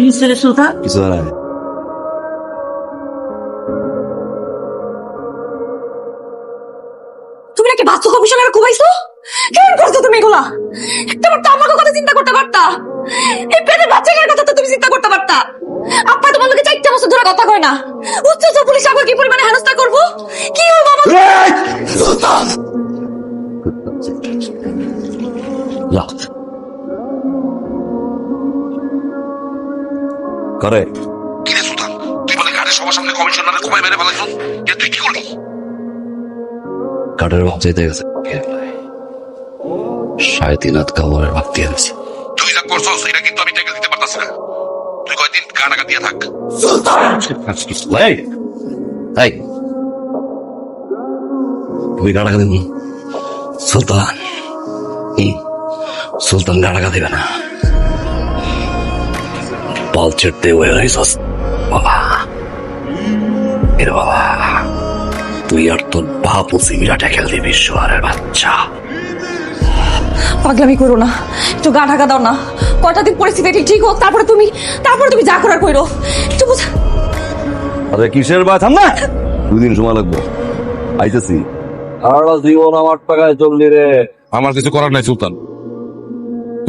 Mister সুলতান কিছু আর নাই। তুমি নাকি বাস্তু কমিশনার কুবাইছো কেমন করছ তুমি এগুলা? একটা বার তো আমাকে কথা চিন্তা করতে পারতা। এই পেটের বাচ্চাটার কথা তো তুমি চিন্তা করতে পারতা। আপা তোমার লোকে চারটা বছর ধরে কথা কয় না। উচ্চ পুলিশ আবার কি পরিমাণে হেনস্থা করব? কি হল বাবা করে? কিরে সুলতান? তুই বলে ঘাটে সবার সামনে কমিশনারে কোপাই মেরে ফেলাইছ তুই কি করলি কাঠের ভাব চাইতে গেছে। সাড়ে তিন হাত দিয়ে তুই যা করছস এটা কিন্তু আমি টেকে দিতে পারতাছি না। তুই কয়দিন কানাকা দিয়ে থাক। দেব সুলতান। সুলতান দেবে না। পাল ছেড়তে হয়ে রয়েছস বাবা। এর বাবা তুই আর তোর বাপ মুসিমিরা ট্যাকেল দিবি শোয়ারের বাচ্চা। পাগলামি করো না। একটু গা ঢাকা দাও না। কয়টা দিন পরিস্থিতি ঠিক ঠিক হোক তারপরে তুমি তারপরে তুমি যা করার কইরো। একটু বুঝা আরে কিসের বা থাম না! দুদিন সময় লাগবো। আইতেছি। সারা জীবন আমার টাকায় চললি রে। আমার কিছু করার নাই সুলতান।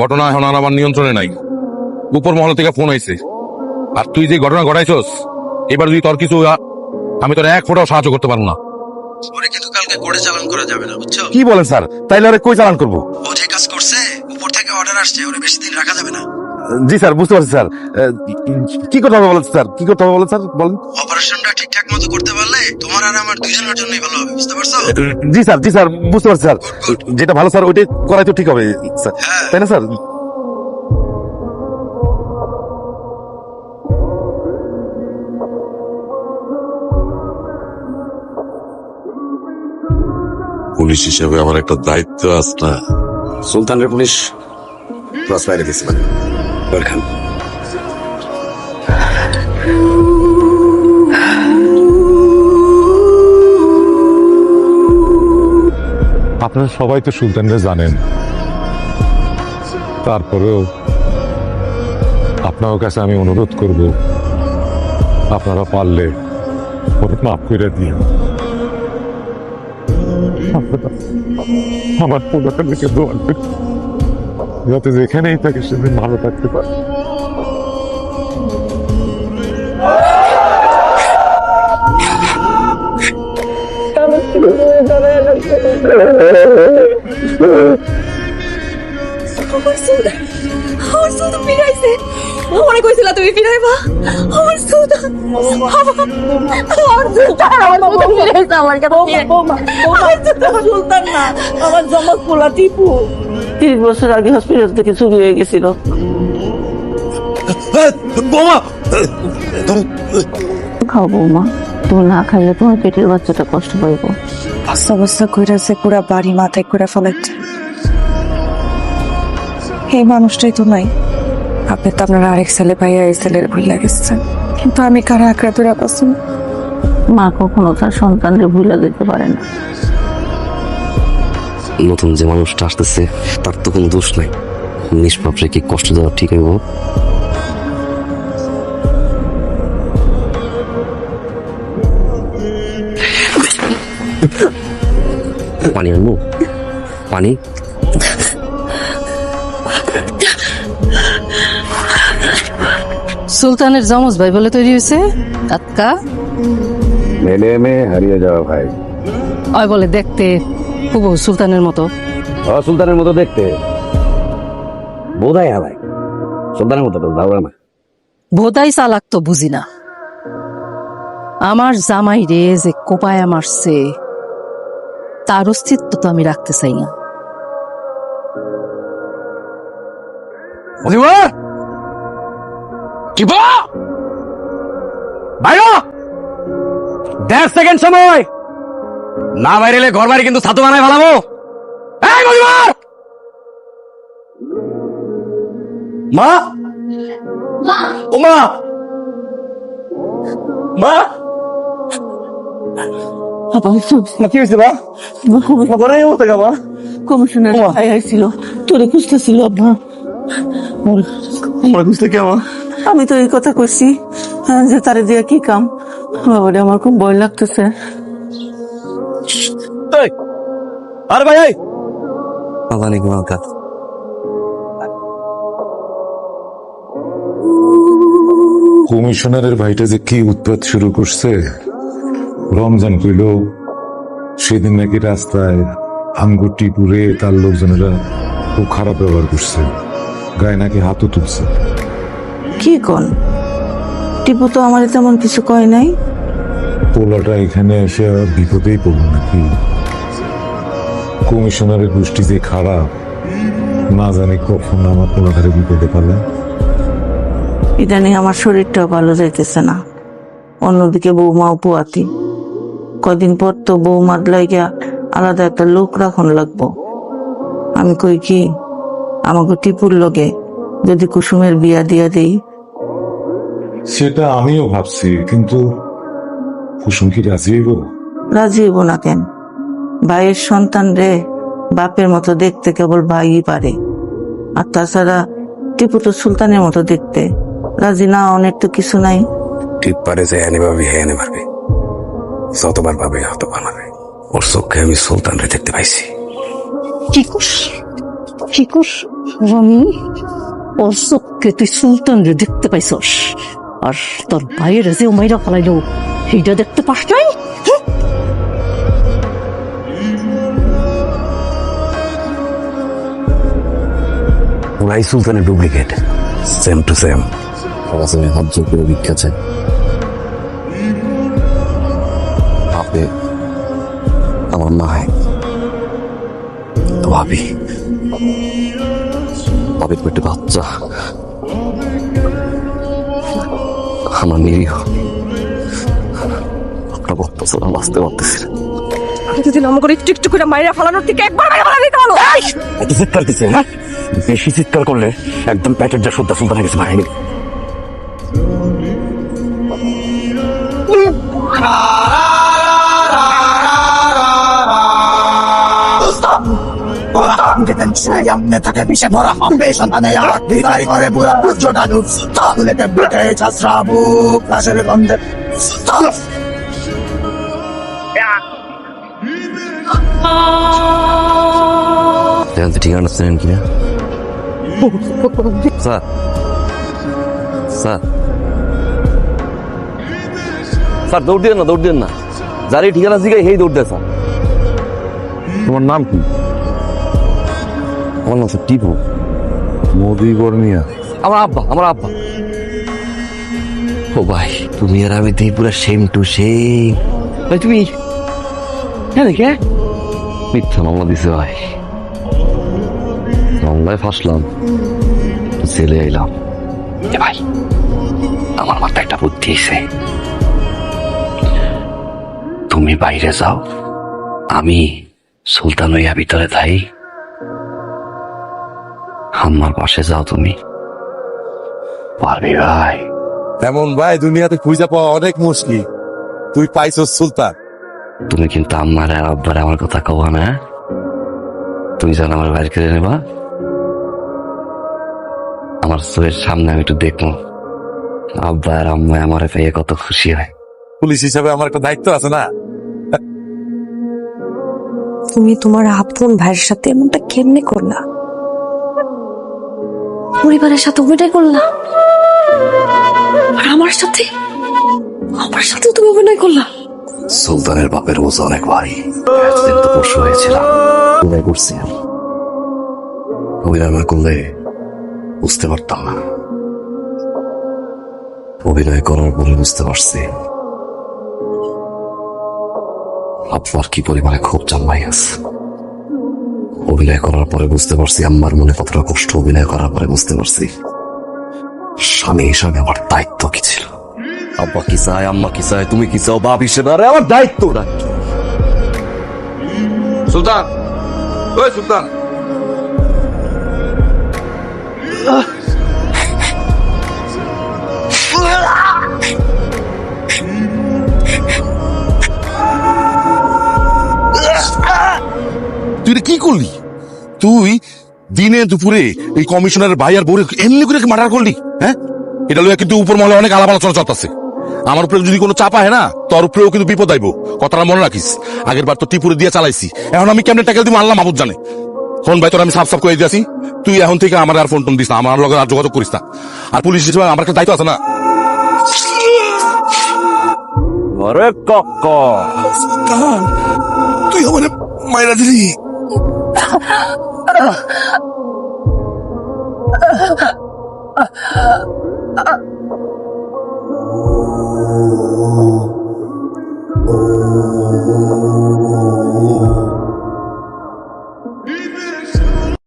ঘটনা এখন আর আমার নিয়ন্ত্রণে নাই। উপর মহল থেকে ফোন আইছে। আর তুই যে ঘটনা ঘটাইছস এবার যদি তোর কিছু আমি তোর এক ফোটাও সাহায্য করতে পারব না। ওরে কিন্তু কালকে কোর্টে চালান করা যাবে না বুঝছ? কি বলেন স্যার? তাইলে আরে কই চালান করব? কাজ করছে উপর থেকে অর্ডার আসছে ওরে বেশি দিন রাখা যাবে না। জি স্যার বুঝতে পারছি স্যার। কি করতে হবে বলেন স্যার? কি করতে হবে বলেন স্যার? বলেন। অপারেশনটা ঠিকঠাক মতো করতে পারলে তোমার আর আমার দুইজনের জন্যই ভালো হবে বুঝতে পারছ? জি স্যার জি স্যার বুঝতে পারছি স্যার। যেটা ভালো স্যার ওইটাই করাই তো ঠিক হবে স্যার। হ্যাঁ। তাই না স্যার? পুলিশ হিসেবে আমার একটা দায়িত্ব আছে না? সুলতানের পুলিশ ক্রস ফায়ারে দিয়েছে মানে। ওয়েলকাম আপনারা সবাই তো সুলতানরা জানেন। তারপরেও আপনার কাছে আমি অনুরোধ করব, আপনারা পারলে ওরে মাফ করে আপনারা আমার দেখে দোয়া করুন। যাতে যেখানেই থাকে সেদিন ভালো থাকতে পারে। আমার সুলতান ফিরাইছে। আমারে কইছিলা তুমি ফিরাইবা? আমার সুলতান আমার সুলতান আমার সুলতান ফিরাইছে আমার কাছে আমার সুলতান সুলতান না আমার জমক পোলা টিপু। তিরিশ বছর আগে হসপিটাল থেকে চুরি হয়ে গেছিল। বোমা! খাও বৌমা তুমি না খাইলে তোমার পেটের বাচ্চাটা কষ্ট পাইব। বস্তা বস্তা কইরাছে পুরা বাড়ি মাথায় করে ফেলাইছে। এই মানুষটাই তো নাই। আপনি তো আপনার আরেক ছেলে ভাইয়া এই ছেলের ভুল গেছেন। কিন্তু আমি কারা আঁকড়া ধরে পাচ্ছি মা কখনো তার সন্তানকে ভুলে যেতে পারে না। নতুন যে মানুষটা আসতেছে তার তো কোনো দোষ নাই। নিষ্পাপ রেখে কষ্ট দেওয়া ঠিক হইব। পানি আনব? পানি? সুলতানের জমজ ভাই বলে তৈরি হয়েছে? কাতকা মেলে মে হারিয়ে যাওয়া ভাই। ওই বলে দেখতে খুব সুলতানের মতো। ও সুলতানের মতো দেখতে। বোধাই হ্যাঁ ভাই। সুলতানের মতো তো ধারণা না। বোধাই চালাক তো বুঝি না। আমার জামাই রে যে কোপায়া মারছে তার অস্তিত্ব তো আমি রাখতে চাই না। কি বলো বাইরো! দেড় সেকেন্ড সময়। না বাইরেলে ঘর বাড়ি কিন্তু ছাতু বানায় ভালাবো এই মজিবর মা? ও মা! মা! কি হয়েছে মা? খবর নেই ও মা? কমিশনার আইছিল তোরে খুঁজতেছিল আব্বা। কে মা? আমি তো এই কথা কইছি হ্যাঁ, যে তারে দিয়া কি কাম? বাবারে আমার খুব ভয় লাগতেছে। আরে ভাই কমিশনারের ভাইটা যে কি উৎপাত শুরু করছে রমজান কইল সেদিন নাকি রাস্তায় আঙ্গুটি পুরে তার লোকজনেরা খুব খারাপ ব্যবহার করছে গায়ে নাকি হাতও তুলছে। কি কন? টিপু তো আমার তেমন কিছু কয় নাই। পোলাটা এখানে এসে বিপদেই পড়ল নাকি? কমিশনারের গোষ্ঠী যে খারাপ না জানি কখন আমার পোলাটারে বিপদে পালে ইদানিং আমার শরীরটাও ভালো যাইতেছে না। অন্যদিকে বৌমাও পোয়াতি। কদিন পর তো বৌমার লাইগা আলাদা একটা লোক রাখন লাগবো। আমি কই কি আমাকে টিপুর লগে যদি কুসুমের বিয়া দিয়া দেই সেটা আমিও ভাবছি কিন্তু কুসুম কি রাজি হইব? রাজি হইব না কেন? ভাইয়ের সন্তান রে বাপের মতো দেখতে কেবল ভাইই পারে। আর তাছাড়া টিপু তো সুলতানের মতো দেখতে। রাজি না অনেক তো কিছু নাই। ঠিক পারে যে হ্যানে ভাবি হ্যানে পারবে। যতবার ভাবে হতবার পারবে। ওর চোখে আমি সুলতানরে দেখতে পাইছি। কি করস কি করস আমি ওর চোখকে তুই সুলতান রে দেখতে পাইছস? আর তোর ভাইয়ের যে মাইরা ফেলাইলো সেইটা দেখতে পাস নাই? ওরাই সুলতানের ডুপ্লিকেট। Same to same. কাছে হাত জোর করে চাই। আপনি আমার মা ভাবি ভাবির পেটে বাচ্চা। আমার নিরীহ। আপনার বক্তব্য আমি বাঁচতে পারতেছি না। যদি লম্বা করে একটু একটু করে মাইরা ফালানোর থেকে একবার মাইরা ফালা দিতে হলো এত চিৎকার দিচ্ছে হ্যাঁ? বেশি চিৎকার করলে একদম প্যাকেট যা সুদ্ধা সুলতানের কাছে ভাইনি জানতে ঠিকানা চেনেন কিনা? স্যার। স্যার। স্যার দৌড় দিয়ে না দৌড় দিয়ে না। যার এই ঠিকানা জিগাই হেই দৌড় দেয় স্যার। তোমার নাম কি? আমার নাম স্যার টিপু। মোদি বর্মিয়া। আমার আব্বা আমার আব্বা। ও ভাই তুমি আর আমি পুরো সেম টু সেম ভাই তুমি হ্যাঁ দেখে মিথ্যা মামলা দিছে ভাই। মামলায় ফাঁসলাম জেলে এলাম এ ভাই আমার মাথায় একটা বুদ্ধি এসে তুমি বাইরে যাও আমি সুলতান হইয়া ভিতরে থাই। আমার পাশে যাও তুমি। পারবি ভাই? এমন ভাই দুনিয়াতে খুঁজে পাওয়া অনেক মুশকিল। তুই পাইছস সুলতান। তুমি কিন্তু আমার আর আব্বার আমার কথা কবা না তুমি যেন আমার বাইর করে নেবা। আমার চোখের সামনে আমি একটু দেখব। আব্বা আর আম্মা আমার পেয়ে কত খুশি হয়। পুলিশ হিসাবে আমার একটা দায়িত্ব আছে না? তুমি তোমার আপন ভাইয়ের সাথে এমনটা কেমনে করলা? পরিবারের সাথে অভিনয় করলা আর আমার সাথে আমার সাথে তুমি অভিনয় করলা। সুলতানের বাপের বোঝ অনেক ভারী একদিন তো পশু হয়েছিলাম। অভিনয় করছি আমি। অভিনয় না করলে বুঝতে পারতাম না। অভিনয় করার পরে বুঝতে পারছি। আপনার কি পরিমাণে খুব জন্মাই আছে। অভিনয় করার পরে বুঝতে পারছি আম্মার মনে কতটা কষ্ট অভিনয় করার পরে বুঝতে পারছি স্বামী হিসাবে আমার দায়িত্ব কি ছিল? আব্বা কি চায়, আম্মা কি চায়, তুমি কি চাও, বাপ হিসেবে? আরে আমার দায়িত্ব দায়িত্ব সুলতান! ওই সুলতান! তুই এটা কি করলি? তুই দিনে দুপুরে এই কমিশনারের ভাই আর বউরে এমনি করে মার্ডার করলি? হ্যাঁ? এটা লইয়া কিন্তু উপর মহলে অনেক আলাপ আলোচনা চলতেছে। আমার উপরে যদি কোনো চাপ হয় না তোর উপরেও কিন্তু বিপদ আইব। কথাটা মনে রাখিস। আগের বার তো টিপুরে দিয়ে চালাইছি। এখন আমি কেমনে টাকা দিব আল্লাহ মাহবুদ জানে। ফোন ভাই তোর আমি সাফ সাফ করে দিয়েছি তুই এখন থেকে আমার আর ফোন টোন দিস না। আমার লগে আর যোগাযোগ করিস না। আর পুলিশ হিসেবে আমার একটা দায়িত্ব আছে না? তুই আমার মাইরা দিলি। Oh.